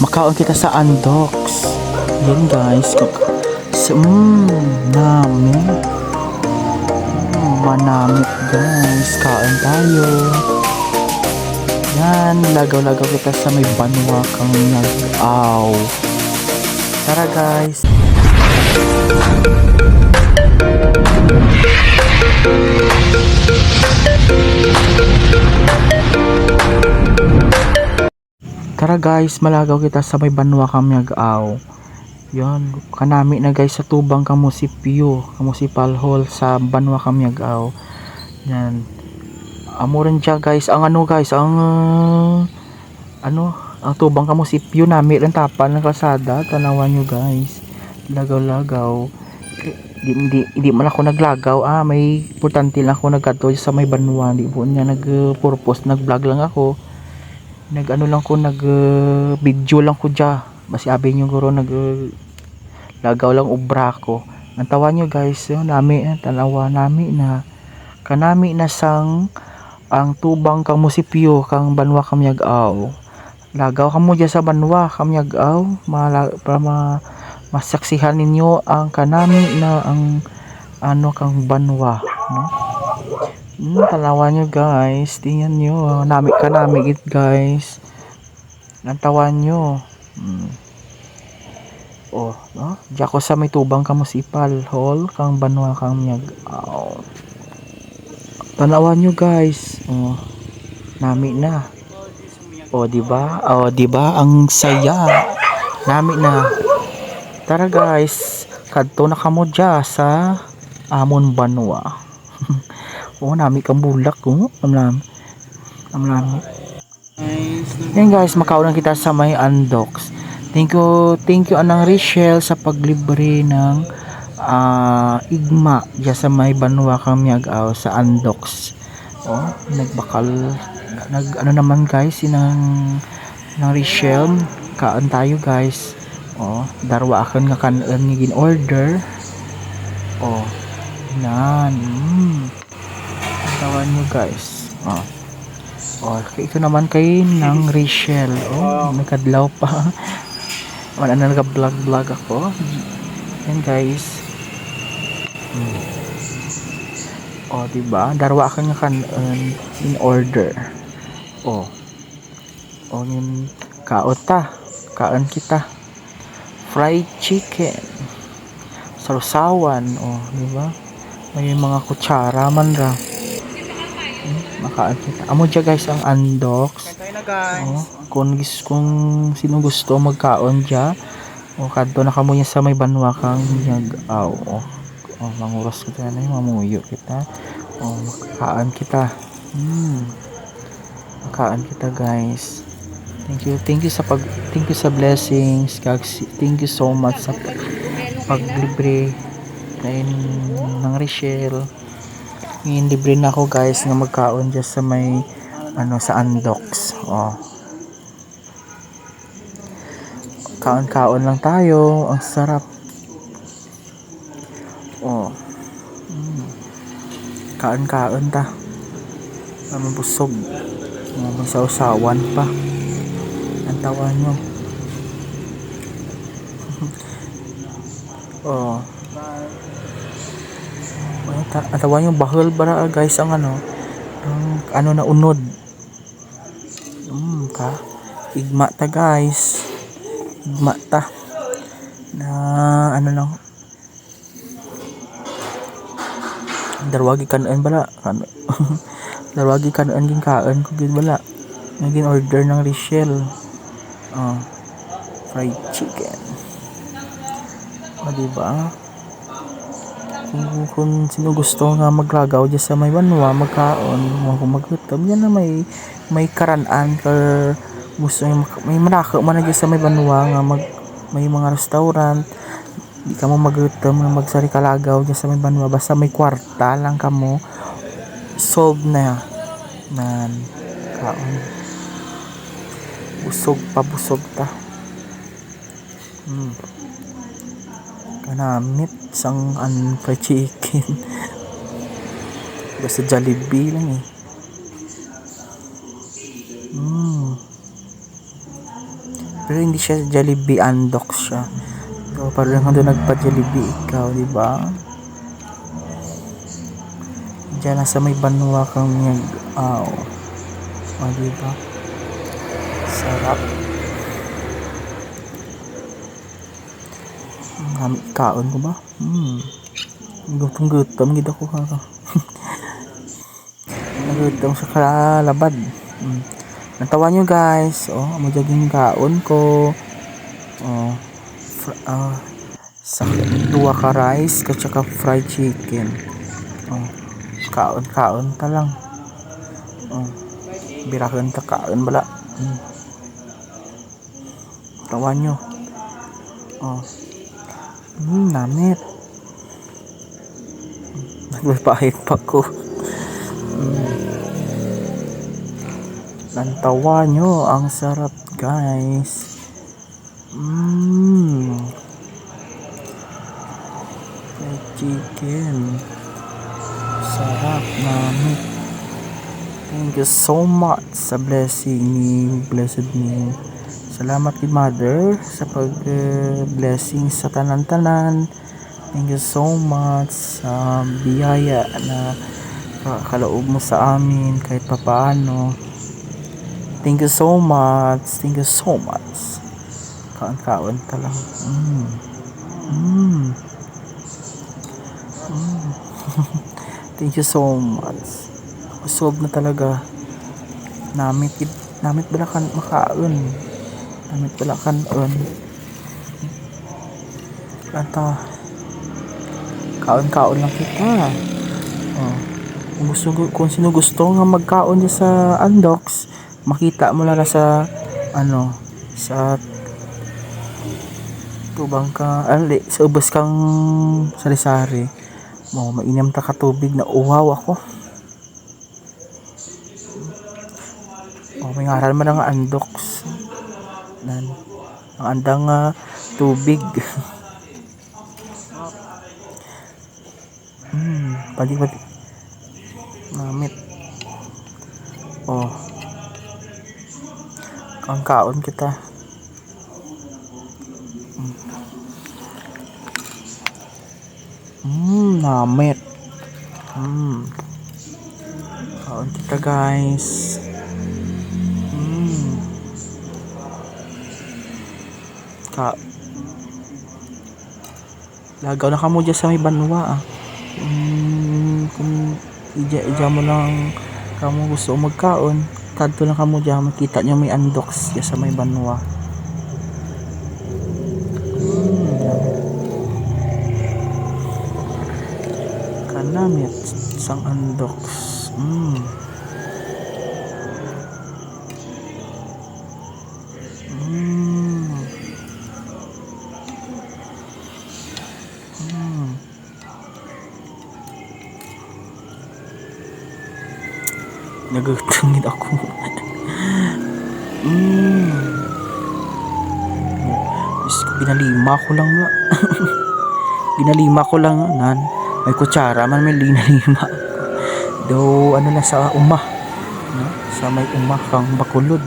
Makaon kita sa Andox. Yan guys. Sa, mmm, nami. Mm, manamit guys. Kain tayo. Yan, lagaw-lagaw kita sa may banwa kang nag-aw. Tara guys. Tara guys, malagaw kita sa may banwa kang nag-aw. Yan, kanami na guys sa tubang kamusipyo, kamusipal hall sa banwa kang nag-aw. Yan. Amo rin siya guys, ang ano guys, ang uh, ano, ang tubang kamusipyo nami rin tapan ng kalsada, tanawan nyo guys. Lagaw-lagaw. Di, di, di man ako naglagaw, ah, may importante lang ako nagkato sa may banwa, di po niya nag-purpose, nag-vlog lang ako nag ano lang ko nag uh, video lang ko dya. Basi abi nyo guro nag uh, lagaw lang ubra ko. Ang tawa nyo guys yun, nami eh, tanawa nami na kanami na sang ang tubang kang musipyo kang banwa kamyag-aw lagaw ka mo dyan sa banwa kamyag-aw mala, para ma, masaksihan ninyo ang kanami na ang ano kang banwa no Hmm, tanawan nyo guys. Tingnan nyo. Nami ka nami it guys. Nantawan nyo. Hmm. Oh, no? Diyan ko sa may tubang kamusipal. Hall, kang banwa kang miyag. Oh. Tanawan nyo guys. Oh. Nami na. Oh, di ba? Oh, di ba? Ang saya. Nami na. Tara guys. Kadto na kamo dya sa Amon Banwa. Oo, nami kang bulak ko. Amlam. Amlam. Yan guys, makaunan kita sa may undocs. Thank you, thank you anang Rachel sa paglibre ng ah, igma diya sa may banwa kang miagaw sa undocs. Oh, nagbakal nag ano naman guys sinang ng Rachel kaan tayo guys. Oh, darwa akan nga kanan nga gin order. Oh, nan. Mm tawan nyo guys. Oh. oh ito naman kay ng Rachel. Oh nagkadlaw pa. Wala na nag vlog vlog ako. Yan guys. Hmm. oh diba? Darwa ka nga kan um, in order. Oh. Oh yun. Kaota kaan kita. Fried chicken. Sarusawan oh diba? May mga kutsara man ra makaan kita. Amo dyan guys ang undox. Kaya na guys. Oh, kung, kung sino gusto magkaon dyan. O kadto na kamo sa may banwa kang yag aw. Oh, oh manguros kita na yung mamuyo kita. Oh, makakaan kita. Hmm. Makakaan kita guys. Thank you. Thank you sa pag thank you sa blessings. Kag thank you so much sa paglibre kay ng Rachel ngayon libre na ako guys nga magkaon dyan sa may ano sa Andox. Oh. Kaon-kaon lang tayo. Ang sarap. Oh. Mm. kaon-kaon ta. Naman busog. Oh, may sausawan pa. Ang tawa nyo. Oh atawa yung bahal bara ah, guys ang ano ang ano na unod. Mm, ka igma ta guys. Igma ta. Na ano lang. Darwagi kanon bala. Ano darwagi kanon ging kaan ko gid bala. Naging order ng Rachel oh fried chicken. O diba kung, kung sino gusto nga maglagaw dyan sa may banwa magkaon mo kung yan na may may karanan or gusto may, may manaka man na sa may banwa nga mag may mga restaurant. Di ka mo maglutom nga magsari kalagaw dyan sa may banwa. Basta may kwarta lang ka mo. Solve na nan kaon. Busog pa busog ta. Hmm kanamit sang an fried chicken basta Jollibee lang eh mm. Pero hindi siya Jollibee Andox siya. So, parang doon nagpa-Jollibee ikaw, di ba? Diyan lang sa may banwa kang niyag aw. O, di ba? Sarap. Ang kaon ko ba? Hmm. Gutom-gutom gid ako ha. Nagutom sa kalabad. Hmm. Natawa nyo guys. Oh, amo jaging kaon ko. Oh. Fr- ah, sa duwa ka rice at saka fried chicken. Oh. Kaon kaon ta lang. Oh. Birahan ta kaon bala. Hmm. Tawa nyo. Oh. Hmm, namit. Nagpapahit pa ko. Hmm. Nantawa nyo. Ang sarap, guys. Mmm. Fried chicken. Sarap namin. Thank you so much sa blessing ni Blessed name. Salamat kay Mother sa pag uh, blessing sa tanan-tanan. Thank you so much sa biyaya na ka- kaloob mo sa amin kahit papaano. Thank you so much. Thank you so much. Kaon-kaon ka. Mm. Mm. Mm. Thank you so much. Usog na talaga. Namit namit bala kan makaon. Namit bala kanon. Ata. Kaon-kaon lang kita. Oh. Kung gusto kung sino gusto nga magkaon diya sa Andox, makita mo lang sa ano sa tubang ka ali sa ubos kang sari-sari mo mainam ta ka tubig na uwaw ako oh may ngaran man nga andox nan. Ang andang nga tubig. Hmm pali pali namit oh. Kang kaon kita. Hmm, namit. Hmm. Kaon kita guys. Ka Lagaw na kamo dyan sa may banwa ah. Hmm, kung ija, ija mo lang kamo gusto magkaon, kadto lang kamo dyan, makita nyo may andox dyan sa may banwa. kanamit sang andox mm. Mm. Mm. Nagutungin ako. mm. Diyos ko, binalima ko lang nga. binalima ko lang nan. May kutsara man may linalima do ano na sa uma. No? sa may uma kang bakulod.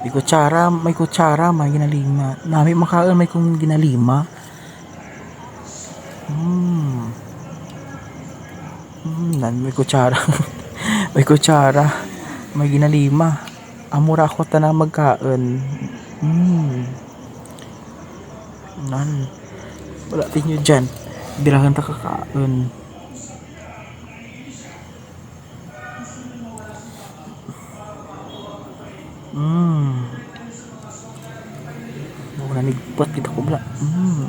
May kutsara may kutsara may ginalima. Nami makaon may kung ginalima. Hmm. Hmm nan may kutsara. May kutsara may ginalima. Amura ko ta na magkaon hmm nan. Wala tinyo dyan birahan ta kakaon mm wala nigpat kita ko bala mm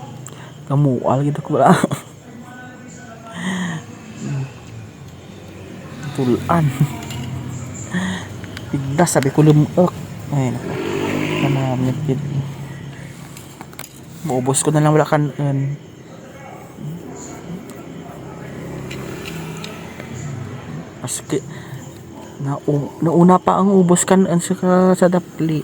kamual kita bala Mm. tulan bigla sabi ko lumok nako kanam nagpid maubos ko na lang wala kanon Maski na nauna pa ang ubos kan an sa sa dapli.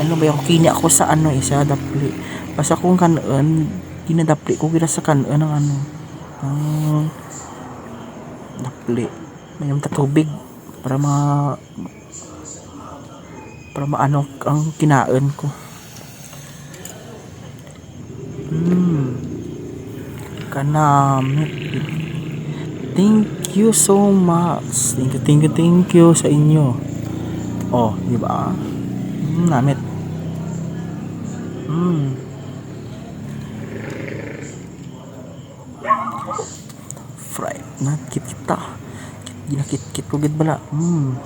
Ano ba yung kini ako sa ano eh sa dapli. Basta kung kanon kinadapli ko kira sa kanon ang ano. Ang dapli. Mayroon ta tubig para ma para maano ang kinain ko hmm. Kanamit thank you so much. Thank you thank you thank you sa inyo. Oh di ba? Hmm, namit. Hmm. Fried na kit kita ginakit kit ko gid bala. Hmm.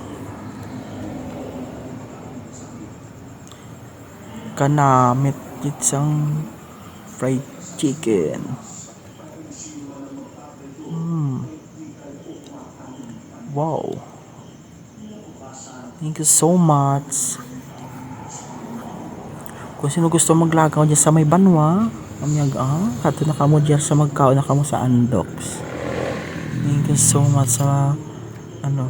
Kanamit kitsang fried chicken. Hmm wow. Thank you so much. Kung sino gusto maglagaw dyan sa may banwa amyag ah kato na kamo dyan sa magkao na kamo sa Andox thank you so much sa ano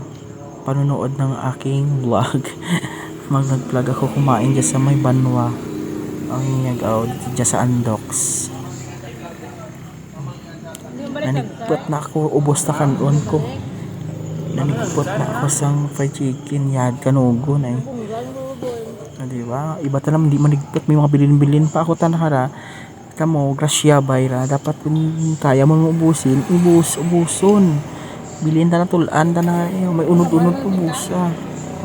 panonood ng aking vlog. Mag nag-vlog ako kumain dyan sa may banwa ang nyagaw dyan sa Andox nanigpot na ako ubos na kanon ko nanigpot na ako sang fried chicken yad kanugo na eh Ah, di ba? Iba ta naman di manigpot may mga bilin-bilin pa ako tanahara. Kamo grasya bayra dapat kung kaya mo ubusin, ubus ubuson. Bilin ta na tulan ta na eh, may unod-unod ubusa.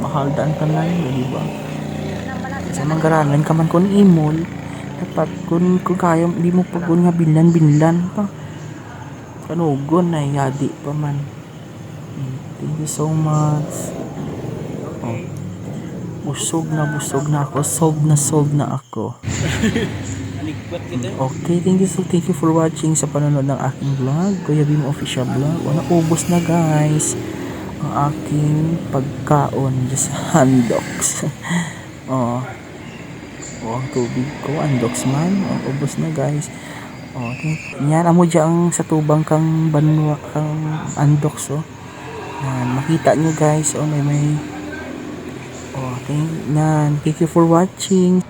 Mahal daan ta na yun, di ba? Sa manggaranan ka man kun imol, dapat kun kung kaya di mo pag nga bilan binlan pa. Kanugon na yadi pa man. Hmm, Thank you so much. Oh. Busog na busog na ako. Solve na solve na ako. Okay, thank you so thank you for watching sa panonood ng aking vlog. Kuya Bim Official Vlog. O, naubos na guys ang aking pagkaon sa handox. oh. Oh, ang tubig ko, andox man. Oh, ubos na guys. Oh, yan amo dyan sa tubang kang banwa kang andox oh. Yan, makita nyo guys, oh may may Oh, thank, yan. Thank you for watching.